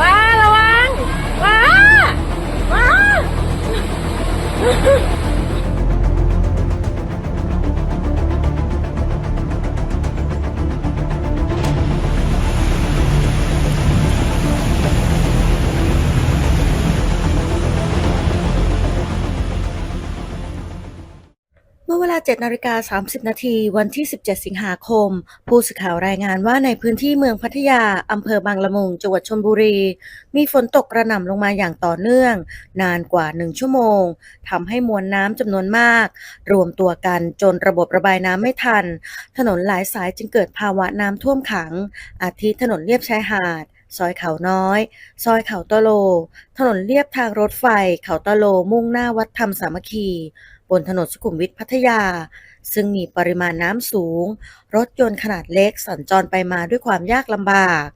ว้าระวังว้าว้า เมื่อเวลา 7นาฬิกา30 นาทีวันที่ 17 สิงหาคม ผู้สื่อข่าวรายงานว่าในพื้นที่เมืองพัทยา อำเภอบางละมุง จังหวัดชลบุรี มีฝนตกกระหน่ำลงมาอย่างต่อเนื่อง นานกว่า 1 ชั่วโมง ทำให้มวลน้ำจำนวนมาก รวมตัวกันจนระบบระบายน้ำไม่ทัน ถนนหลายสายจึงเกิดภาวะน้ำท่วมขัง อาทิถนนเลียบชายหาด ซอยเขาน้อย ซอยเขาตะโล ถนนเลียบทางรถไฟ เขาตะโลมุ่งหน้าวัดธรรมสามัคคี บนถนนสุขุมวิทพัทยา ซึ่งมีปริมาณน้ำสูง รถยนต์ขนาดเล็กสัญจรไปมาด้วยความยากลำบาก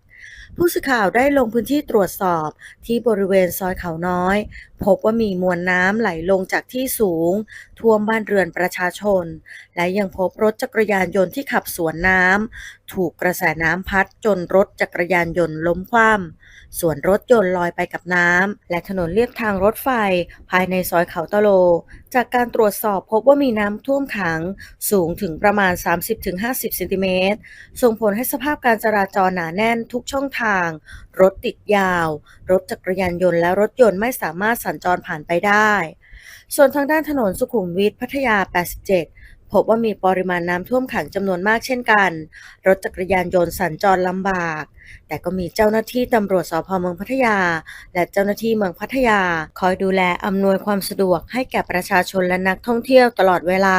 ผู้สื่อข่าวได้ลงพื้นที่ตรวจสอบที่บริเวณซอยเขาน้อย พบว่ามีมวลน้ำไหลลงจากที่สูง ท่วมบ้านเรือนประชาชน และยังพบรถจักรยานยนต์ที่ขับสวนน้ำถูกกระแสน้ำพัดจนรถจักรยานยนต์ล้มคว่ำส่วนรถยนต์ลอยไปกับน้ำและถนนเลียบทางรถไฟ ภายในซอยเขาตะโล จากการตรวจสอบพบว่ามีน้ำท่วมขัง สูงถึงประมาณ 30-50 เซนติเมตรส่งผลให้สภาพการจราจรหนาแน่นทุกช่องทาง รถติดยาว รถจักรยานยนต์และรถยนต์ไม่สามารถสัญจรผ่านไปได้ ส่วนทางด้านถนนสุขุมวิทพัทยา 87 พบว่ามีปริมาณน้ำท่วมขังจำนวนมากเช่นกัน รถจักรยานยนต์สัญจรลำบาก แต่ก็มีเจ้าหน้าที่ตำรวจสพเมืองพัทยา และเจ้าหน้าที่เมืองพัทยา คอยดูแลอำนวยความสะดวกให้แก่ประชาชนและนักท่องเที่ยวตลอดเวลา